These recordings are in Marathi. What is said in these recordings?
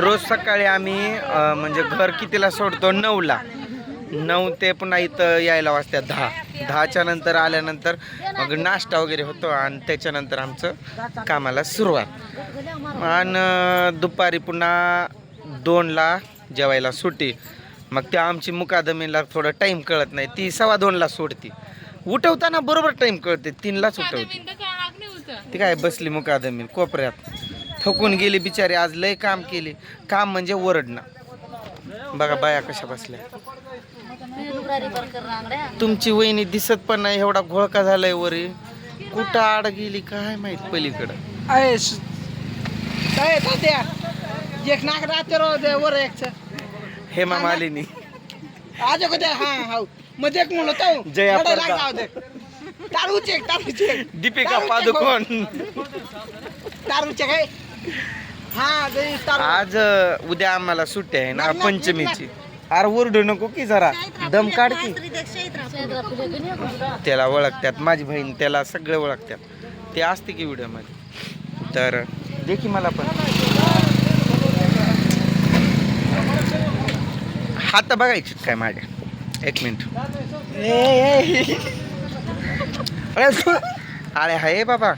रोज सकाळी आम्ही म्हणजे घर कितीला सोडतो? नऊला. नऊ ते पुन्हा इथं यायला वाजत्या दहा. दहाच्या नंतर आल्यानंतर मग नाश्ता वगैरे होतो आणि त्याच्यानंतर आमचं कामाला सुरुवात. आणि दुपारी पुन्हा दोनला जेवायला सुट्टी. मग त्या आमची मुकादमीला थोडं टाईम कळत नाही. ती सव्वा दोनला सोडती. उठवताना बरोबर टाईम कळते. तीनलाच उठवते. ती काय बसली मुकादमी कोपऱ्यात. थकून गेली बिचारी आज लय काम केली. काम म्हणजे ओरडणं. बघा बाया कशा बसल्या. तुमची वहिनी दिसत पण नाही एवढा घोळका झालाय वरी. कुठं आड गेली काय माहीत पलीकडं. काय एक नाक राहते वर एक हेमा मालिनी आज हा हा. मग देख म्हणलो तो. जया लढाई परदा. लागाव दे तारू चेक तारू चेक दीपिका पादुकोण. तारू चेक आहे हा दे तारू आज उद्या आम्हाला सुट्टी आहे ना पंचमीची. अरे ओरडू नको की जरा दम काढ की. त्याला ओळखतात माझी बहीण त्याला सगळे ओळखतात. ते असते की व्हिडिओमध्ये. तर दे की मला पण. हात बघायचे काय माझ्या. एक मिनिट. अरे हाय बाबा.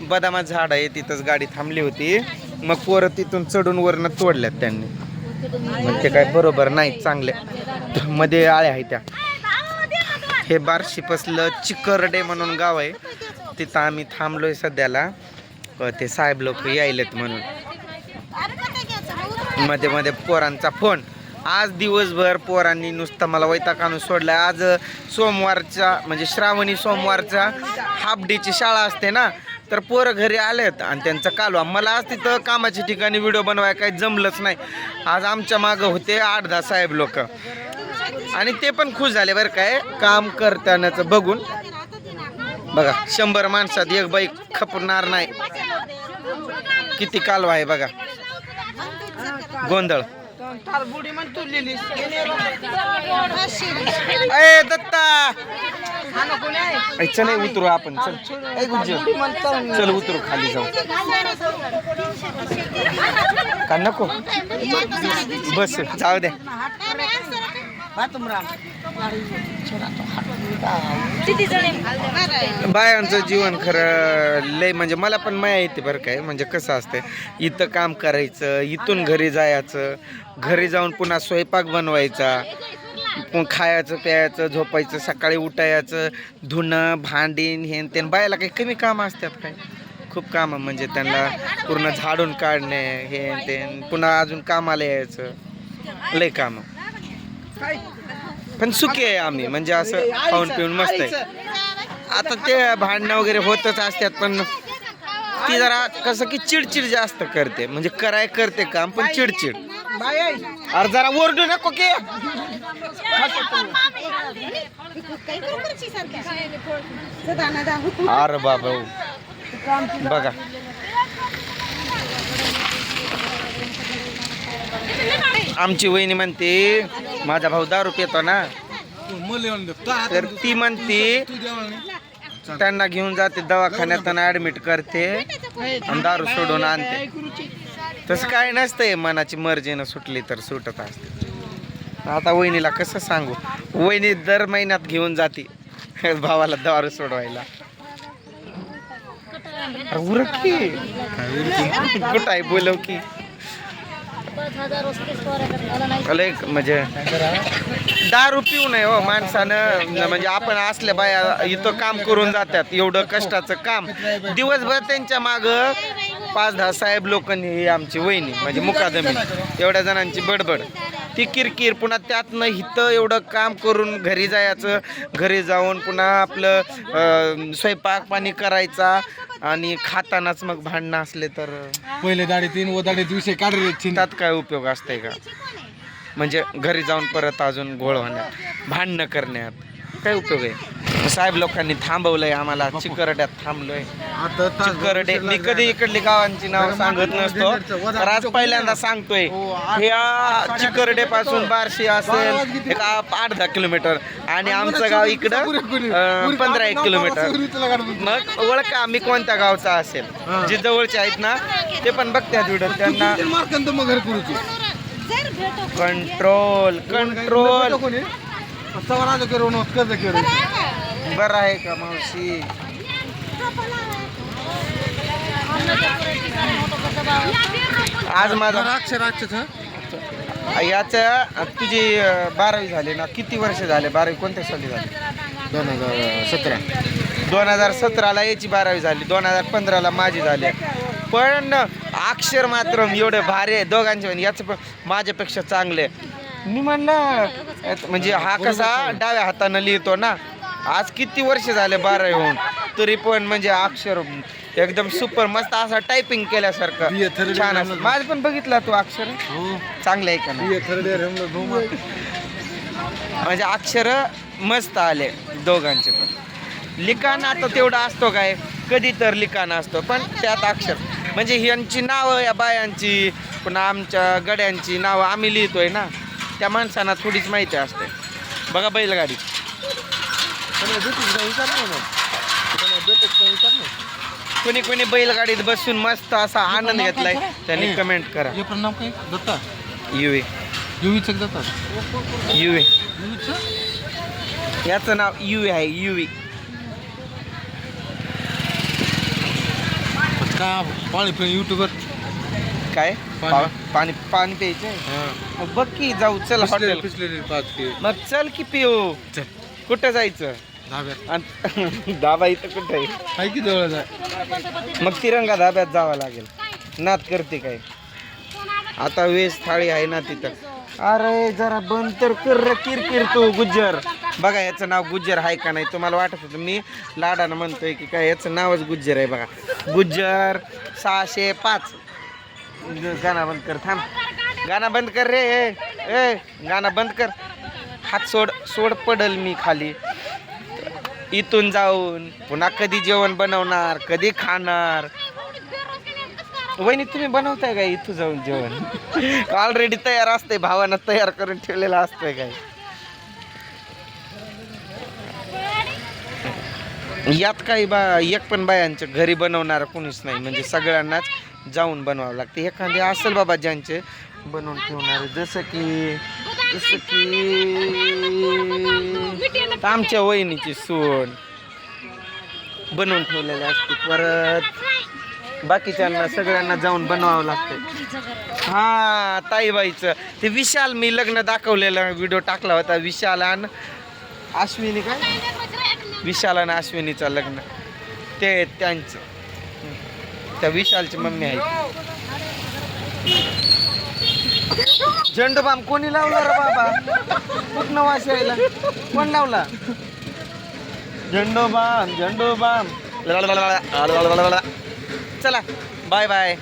बदामा झाड आहे तिथंच गाडी थांबली होती. मग पोरं तिथून चढून वरनं तोडल्यात त्यांनी. मग ते काय बरोबर नाही चांगले. मध्ये आळ्या आहे त्या. हे बार्शी पसलं चिकरडे म्हणून गाव आहे. तिथं आम्ही थांबलोय सध्याला. ते साहेब लोक यायलेत म्हणून. मध्ये मध्ये पोरांचा फोन. आज दिवसभर पोरांनी नुसतं मला वैताग आणून सोडलाय. आज सोमवारचा म्हणजे श्रावणी सोमवारच्या हाफ डेची शाळा असते ना तर पोरं घरी आलेत आणि त्यांचं कालवा. मला आज तिथं कामाच्या ठिकाणी व्हिडिओ बनवाय काही जमलंच नाही. आज आमच्या मागं होते आठ दहा साहेब लोक. आणि ते पण खुश झाले बरं काय काम करतानाचं बघून. बघा शंभर माणसात एक बाई खपणार नाही. किती कालवा आहे बघा. गोंधळ. अय दत्ता! चल उतरू आपण. चल. चल उतरू खाली जाऊ. का नको? बस जाऊ द्या बायांचं जीवन खरं लय म्हणजे मला पण माया येते बरं काय. म्हणजे कसं असतं इथं काम करायचं इथून घरी जायचं घरी जाऊन पुन्हा स्वयंपाक बनवायचा. खायचं प्यायचं झोपायचं सकाळी उठायचं धुणं भांडीन हे न ते न. बायाला काही कमी कामं असतात काय? खूप कामं म्हणजे त्यांना पूर्ण झाडून काढणे हे ते. पुन्हा अजून कामाला यायचं. लय कामं. पण सुखी आहे आम्ही. म्हणजे असं खाऊन पिऊन मस्त आहे. आता ते भांडणं वगैरे होतच असतात पण ती जरा कसं की चिडचिड जास्त करते. म्हणजे कराय करते काम पण चिडचिड. अरे जरा ओरडू नको की. अरे बाबा बघा. आमची वहिनी म्हणते माझा भाऊ दारू पितो ना. तर ती म्हणते त्यांना घेऊन जाते दवाखान्यात ऍडमिट करते आणि दारू सोडून आणते. तसं काय नसतंय मनाची मर्जीनं सुटली तर सुटत असते. आता वहिनीला कसं सांगू? वहिनी दर महिन्यात घेऊन जाते. भावाला दारू सोडवायला. अरे की. कुठं आहे बोलव की? लय म्हणजे दारू पिऊ नये हो माणसानं. म्हणजे आपण असल्या बाया इथं काम करून जातात. एवढं कष्टाचं काम. दिवसभर त्यांच्या माग पाच दहा साहेब लोकांनी आमची वहिनी. म्हणजे मुकादमी. एवढ्या जणांची बडबड. ती किरकिर पुन्हा त्यातनं इथं एवढं काम करून घरी जायचं घरी जाऊन पुन्हा आपलं स्वयंपाक पाणी करायचा आणि खातानाच मग भांडणं असले तर पहिले दाढी तीन व दाढी विषय काढले त्यात काय उपयोग असतंय का? म्हणजे घरी जाऊन परत अजून गोळ होण्यात भांडणं करण्यात काय उपयोग आहे? साहेब लोकांनी थांबवलंय आम्हाला. चिकरड्यात थांबलोय. आता तास चिकरडे मी कधी इकडली गावांची नाव सांगत नसतो. तर आज पहिल्यांदा सांगतोय. ह्या चिकरडे पासून बारशे असेल एक आ- आठ दहा किलोमीटर. आणि आमचं गाव इकडं अं, पंधरा एक किलोमीटर. मग ओळखा मी कोणत्या गावचा असेल. जे जवळचे आहेत ना ते पण बघतात व्हिडिओ. त्यांना मार्कांत मग घर करूची कंट्रोल कंट्रोल सवा राजा करू कर्ज करू बरं आहे का मावशी? आज माझा अक्षर अक्षर याच्या तुझी बारावी झाली ना किती वर्ष झाले? बारावी कोणत्या साली झाली? दोन हजार सतरा. दोन हजार सतराला याची बारावी झाली दोन हजार पंधराला माझी झाली. पण अक्षर मात्र एवढे भारी आहे दोघांचे पण याचं पण माझ्यापेक्षा चांगले मी म्हणलं यात- म्हणजे हा कसा डाव्या हातानं लिहितो ना आज किती वर्ष झाले बारावी होऊन तरी पण म्हणजे अक्षर एकदम सुपर मस्त असं टायपिंग केल्यासारखं. छान year असं. ला- माझं पण बघितलं तू अक्षर. हो. चांगलं आहे का नाही? म्हणजे अक्षर मस्त आले दोघांचे पण. लिखाण आता तेवढं असतो काय? कधी तर लिखाण असतो पण त्यात अक्षर. म्हणजे ह्यांची नावं या बायांची पुन्हा आमच्या गड्यांची नावं आम्ही लिहितोय ना त्या माणसांना थोडीच माहिती असते. बघा बैलगाडी. कोणी कोणी बैलगाडीत बसून मस्त असा आनंद घेतलाय. त्यांनी कमेंट करा. हे पण नाव काय? दत्ता? युवे. युवीचं दत्ता? युवे. युवीचं याचं नाव युवे आहे युवी. का? पाणी पण युट्यूबर काय? पाणी. पाणी प्यायचंय? मग बघ की जाऊ चल हॉटेल मग चल की पिऊ. कुठं जायचं? आणि दाबा इथं कुठं आहे? की जवळ मग तिरंगा धाब्यात जावं लागेल. नात करते काय? आता वेस थाळी आहे ना तिथं. अरे जरा बंद तर कर रे किरकिर तू गुज्जर. बघा याचं नाव गुज्जर आहे का नाही? तुम्हाला वाटत होतं मी लाडानं म्हणतोय की काय याचं नावच गुज्जर आहे बघा. गुज्जर सहाशे पाच. गाणं बंद कर थांब. गाणं बंद कर रे ए ए गाणं बंद कर. हात सोड सोड पडल मी खाली. इथून जाऊन पुन्हा कधी जेवण बनवणार कधी खाणार? वहिनी तुम्ही बनवताय काय इथं जाऊन जेवण? ऑलरेडी तयार असते भावानं तयार करून ठेवलेलं असतंय काय? यात काही बा एक पण बायांच्या घरी बनवणार कोणीच नाही म्हणजे सगळ्यांनाच जाऊन बनवावं लागते. एखादे असेल बाबा ज्यांचे बनवून ठेवणारे जसं की जसं की आमच्या वहिनीची सून बनवून ठेवलेली असते. परत बाकीच्यांना सगळ्यांना जाऊन बनवावं लागतं हा ताईबाईचं. ते विशाल मी लग्न दाखवलेलं व्हिडिओ टाकला होता. विशाल आणि अश्विनी काय? विशाल आणि अश्विनीचं लग्न. ते त्यांचं. त्या विशालची मम्मी आहे. झेंडू बाम कोणी लावला रे बाबा? कुठनं वास यायला? कोण लावला? झेंडू बाम झेंडू बाम. चला बाय बाय